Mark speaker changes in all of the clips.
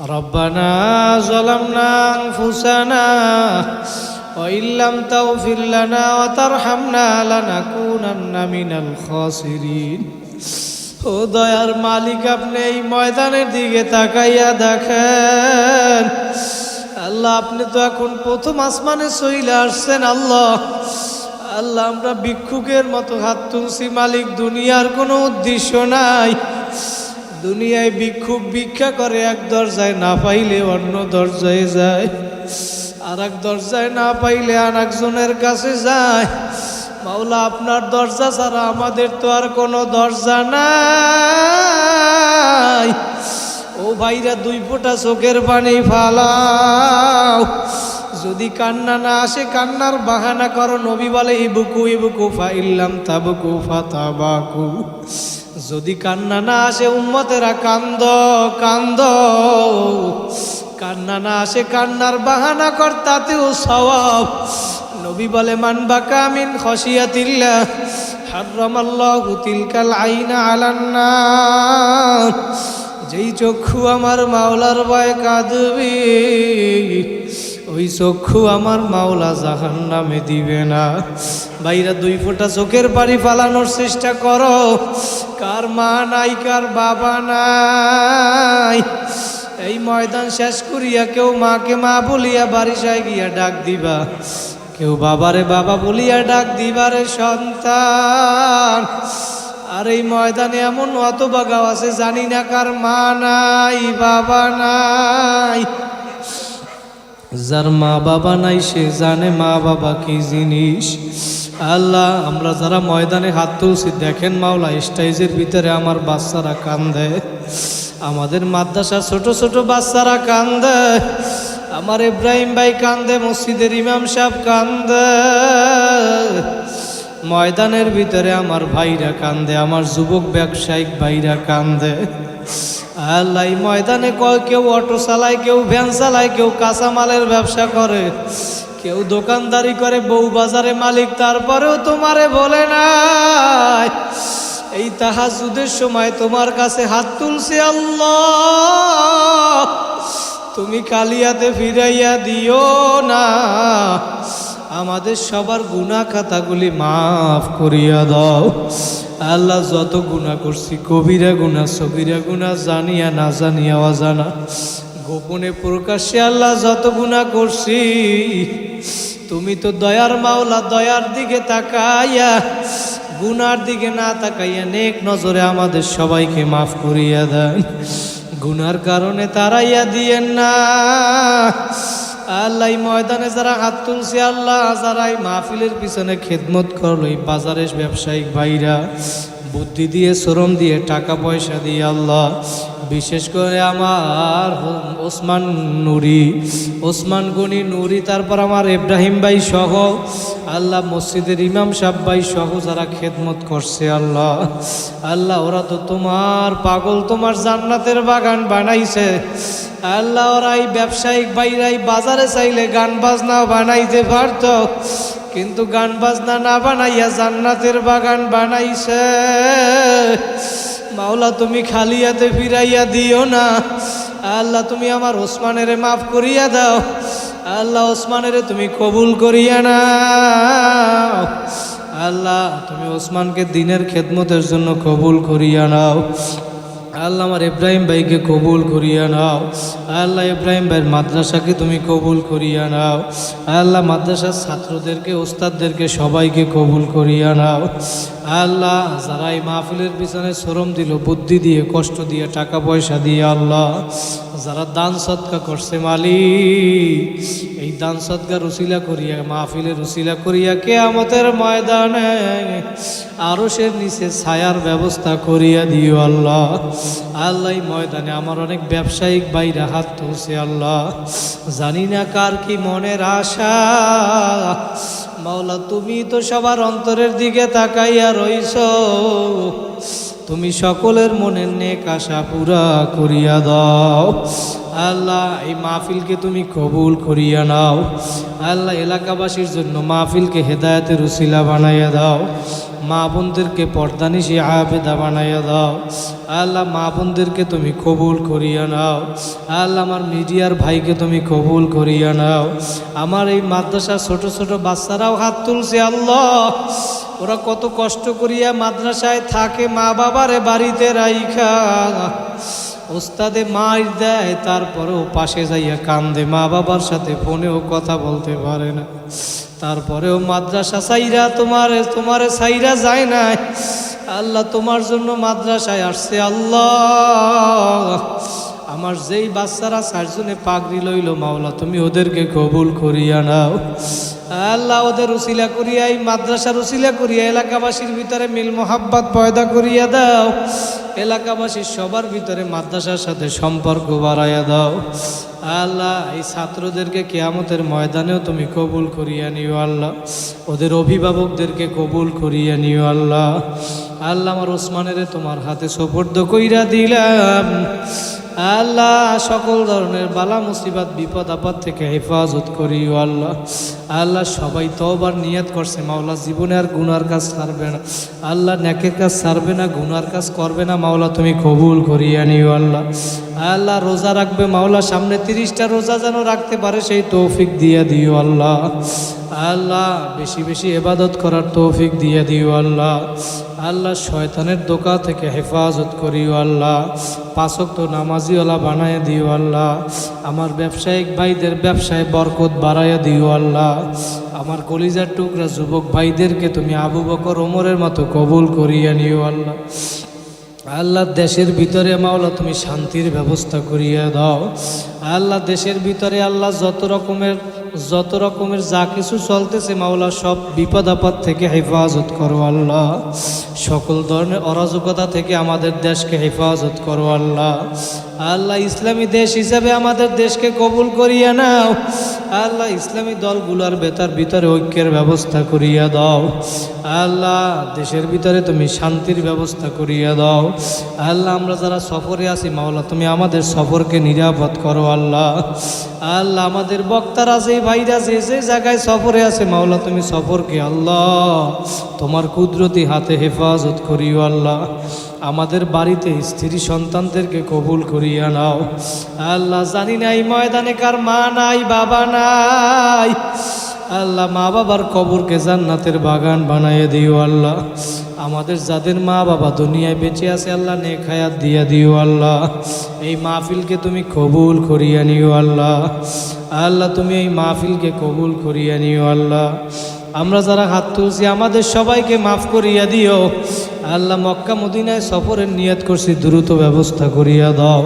Speaker 1: ربنا ظلمنا أنفسنا وإن لم تغفر لنا وترحمنا لنكونن من الخاسرين ও দয়ার মালিক আপনি এই ময়দানের দিকে তাকাইয়া দেখেন আল্লাহ আপনি তো এখন প্রথম আসমানে সইলে আসছেন আল্লাহ আল্লাহ আমরা ভিক্ষুকের মতো হাত তুলছি মালিক দুনিয়ার কোনো উদ্দেশ্য নাই দুনিয়ায় ভিক্ষুক ভিক্ষা করে, এক দরজায় না পাইলে অন্য দরজায় যায়। আর এক দরজায় না পাইলে আর একজনের কাছে যায়। মাওলা, আপনার দরজা ছাড়া আমাদের তো আর কোনো দরজা নাই। ও ভাইরা, দুই ফোঁটা চোখের পানি ফালাও। যদি কান্না না আসে, কান্নার বাহানা করো। নবী বলে, ইবুকু ইবুকু, ফাইল্লাম তাবুকু, ফাতাবাকু। যদি কান্না না আসে উম্মতেরা কান্দ কান্দ। কান্না না আসে কান্নার বাহানা কর, তাতেও সওয়াব। নবী বলে মানবা কামিন খসিয়াতিল্লাহ হারামাল্লাহু তিলকাল আইনা আলান্নার যেই চক্ষু আমার মাওলার ভয় কাঁদবে, ওই চক্ষু আমার মাওলা জাহান নামে দিবে না। বাইরা দুই ফোঁটা চোখের বাড়ি ফালানোর চেষ্টা করো। কার মা নাই, কার বাবা নাই। এই ময়দান শেষ করিয়া কেউ মাকে মা বলিয়া বারিশায় গিয়া ডাক দিবা। কেউ বাবারে বাবা বলিয়া ডাক দিবারে সন্তান। আর এই ময়দানে এমন অত বাগাও আছে, জানি না কার মা নাই, বাবা নাই। যার মা বাবা নাই, সে জানে মা বাবা কি জিনিস। আল্লাহ, আমরা যারা ময়দানে হাত তুলছি, দেখেন মাওলা স্টাইজের ভিতরে আমার বাচ্চারা কান্দে। আমাদের মাদ্রাসা ছোট ছোট বাচ্চারা কান্দে। আমার ইব্রাহিম ভাই কান্দে, মসজিদের ইমাম সাহেব কান্দে। ময়দানের ভিতরে আমার ভাইরা কান্দে, আমার যুবক ব্যবসায়িক ভাইরা কান্দে। আল্লাহ ময়দানে কয় কেউ অটো চালায়, কেউ ভ্যান চালায়, কেউ কাঁচামালের ব্যবসা করে। কেউ দোকানদারি করে, বউ বাজারে মালিক, তারপরেও তোমারে বলে নাই। এই তাহাজুদের সময় তোমার কাছে হাত তুলছে আল্লাহ। তুমি কালিয়াতে ফিরাইয়া দিও না। আমাদের সবার গুণা খাতাগুলি মাফ করিয়া দাও। আল্লাহ যত গুণা করছি, কবিরা গুণা সবিরা গুণা জানিয়া না জানিয়া অজানা। গোপনে প্রকাশ্যে আল্লাহ যত গুণা করছি তুমি তো দয়ার মাওলা, দয়ার দিকে তাকাইয়া, গুনার দিকে না তাকাইয়া নেক নজরে আমাদের সবাইকে মাফ করিয়া দেন গুনার কারণে তারাইয়া দিয়েন না। আল্লাহ ময়দানে যারা হাত তুলছে, আল্লাহ যারা এই মাহফিলের পিছনে খেদমত করল, এই বাজারের ব্যবসায়িক ভাইরা, বুদ্ধি দিয়ে, শ্রম দিয়ে, টাকা পয়সা দিয়ে আল্লাহ বিশেষ করে আমার ওসমান নুরি, ওসমান গনি নুরি, তারপর আমার ইব্রাহিম ভাই সহ আল্লাহ মসজিদের ইমাম সাহ ভাই সহ যারা খেদমত করছে আল্লাহ আল্লাহ ওরা তো তোমার পাগল, তোমার জান্নাতের বাগান বানাইছে। আল্লাহ ওরা এই ব্যবসায়িক বাইরাই বাজারে চাইলে গান বাজনা বানাইতে পারত, কিন্তু গান বাজনা না বানাইয়া জান্নাতের বাগান বানাইছে। মাওলা, তুমি খালি হাতে ফিরাইয়া দিও না। আল্লাহ, তুমি আমার ওসমানের মাফ করিয়া দাও। আল্লাহ, ওসমানের তুমি কবুল করিয়া না আল্লাহ, তুমি ওসমানকে দিনের খেদমতের জন্য কবুল করিয়া নাও। আল্লাহ, আমার ইব্রাহিম ভাইকে কবুল করিয়া নাও। আল্লাহ, ইব্রাহিম ভাইয়ের মাদ্রাসাকে তুমি কবুল করিয়া নাও। আল্লাহ, মাদ্রাসার ছাত্রদেরকে, ওস্তাদদেরকে সবাইকে কবুল করিয়া নাও। আল্লাহ যারা এই মাহফিলের পিছনে শ্রম দিল, বুদ্ধি দিয়ে, কষ্ট দিয়ে, টাকা পয়সা দিয়ে, আল্লাহ, যারা দান সৎকা করছে মালিক, এই দান সৎকা রুসিলা করিয়া, মাহফিলের রুসিলা করিয়া কে আমাদের ময়দানে আরও সে নিচে ছায়ার ব্যবস্থা করিয়া দিও আল্লাহ। আল্লাহ ময়দানে আমার অনেক ব্যবসায়িক বাইরে হাত তুলছে আল্লাহ। জানি না কার কি মনের আশা মাওলা, তুমি তো সবার অন্তরের দিকে তাকাইয়া রইছ। তুমি সকলের মনের নেক আশা পুরা করিয়া দাও। আল্লাহ, এই মাহফিলকে তুমি কবুল করিয়া নাও। আল্লাহ, এলাকাবাসীর জন্য মাহফিলকে হেদায়তের উশিলা বানাইয়া দাও। মা বোনদেরকে পর্দা পর্দানিশি আবেদা বানাইয়া দাও। আল্লাহ মা বোনদেরকে তুমি কবুল করিয়া নাও। আল্লাহ আমার মিডিয়ার ভাইকে তুমি কবুল করিয়া নাও। আমার এই মাদ্রাসা ছোট ছোট বাচ্চারাও হাত তুলছে আল্লাহ। ওরা কত কষ্ট করিয়া মাদ্রাসায় থাকে মা বাবারে বাড়িতে রাইখা। ওস্তাদে মার দেয়, তারপরেও পাশে যাইয়া কান্দে। মা বাবার সাথে ফোনেও কথা বলতে পারে না। তারপরেও মাদ্রাসা সাইরা তোমার, তোমারে সাইরা যায় না আল্লাহ তোমার জন্য মাদ্রাসায় আসছে, আল্লাহ। আমার যেই বাচ্চারা চারজনে পাগড়ি লইল মাওলা, তুমি ওদেরকে কবুল করিয়া নাও। আল্লাহ ওদের উসিলা করিয়া, এই মাদ্রাসার উসিলা করিয়া, এলাকাবাসীর ভিতরে মিল মোহাব্বত পয়দা করিয়া দাও। এলাকাবাসীর সবার ভিতরে মাদ্রাসার সাথে সম্পর্ক বাড়াইয়া দাও। আল্লাহ, এই ছাত্রদেরকে কেয়ামতের ময়দানেও তুমি কবুল করিয়া নিও আল্লাহ। ওদের অভিভাবকদেরকে কবুল করিয়া নিও আল্লাহ। আল্লাহ আমার ওসমানের তোমার হাতে সোপর্দ কইরা দিলাম। আল্লাহ সকল ধরনের বালা মুসিবাত, বিপদ, আপদ থেকে হেফাজত করিও আল্লাহ। আল্লাহ সবাই তো তবার নিয়ত করছে, মাওলা জীবনে আর গুনার কাজ ছাড়বে না। আল্লাহ ন্যাকের কাজ ছাড়বে না, গুনার কাজ করবে না, মাওলা তুমি কবুল করিয়া নিও, আল্লাহ। আল্লাহ রোজা রাখবে, মাওলা সামনে তিরিশটা রোজা যেন রাখতে পারে, সেই তৌফিক দিয়ে দিও, আল্লাহ। আল্লাহ, বেশি বেশি এবাদত করার তৌফিক দিয়ে দিও আল্লাহ। আল্লাহ শয়তানের দোকা থেকে হেফাজত করিও আল্লাহ। পাঁচক তো নামাজিওয়ালা বানায় দিও আল্লাহ। আমার ব্যবসায়িক ভাইদের ব্যবসায় বরকত বাড়াইয়া দিও আল্লাহ। আমার কলিজার টুকরা যুবক ভাইদেরকে তুমি আবু বকর ওমরের মতো কবুল করিয়া নিও আল্লাহ। আল্লাহ, দেশের ভিতরে মাওলা, তুমি শান্তির ব্যবস্থা করিয়া দাও। আল্লাহ, দেশের ভিতরে আল্লাহ যত রকমের যত রকমের যা কিছু চলতেছে, মাওলা, সব বিপদ আপদ থেকে হেফাজত করো আল্লাহ। সকল ধরনের অরাজকতা থেকে আমাদের দেশকে হেফাজত করো আল্লাহ। আল্লাহ, ইসলামী দেশ হিসাবে আমাদের দেশকে কবুল করিয়া নাও। আল্লাহ, ইসলামী দলগুলোর বেতার ভিতরে ঐক্যের ব্যবস্থা করিয়া দাও। আল্লাহ, দেশের ভিতরে তুমি শান্তির ব্যবস্থা করিয়া দাও। আল্লাহ, আমরা যারা সফরে আছি, মাওলা, তুমি আমাদের সফরকে নিরাপদ করো আল্লাহ। আল্লাহ, আমাদের বক্তারা যে ভাইরা যে যে জায়গায় সফরে আছে, মাওলা তুমি সফরকে আল্লাহ, তোমার কুদরতি হাতে হেফাজত করিও আল্লাহ। আমাদের বাড়িতে স্ত্রী সন্তানদেরকে কবুল করিয়া নাও। আল্লাহ জানি নাই ময়দানে কার মা নাই, বাবা নাই। আল্লাহ মা বাবার কবরকে জান্নাতের বাগান বানাইয়ে দিও আল্লাহ। আমাদের যাদের মা বাবা দুনিয়ায় বেঁচে আছে, আল্লাহ নে খায়াত দিয়া দিও আল্লাহ। এই মাহফিলকে তুমি কবুল করিয়া নিও আল্লাহ। আল্লাহ, তুমি এই মাহফিলকে কবুল করিয়া নিও আল্লাহ। আমরা যারা হাত তুলছি, আমাদের সবাইকে মাফ করিয়া দিও। আল্লাহ, মক্কা মদিনায় সফরের নিয়ত করছি, দ্রুত ব্যবস্থা করিয়া দাও।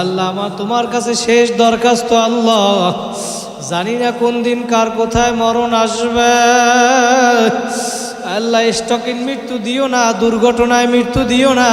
Speaker 1: আল্লাহ, আমার তোমার কাছে শেষ দরখাস্ত আল্লাহ। জানি না কোন দিন কার কোথায় মরণ আসবে। আল্লাহ স্টকিন মৃত্যু দিও না, দুর্ঘটনায় মৃত্যু দিও না।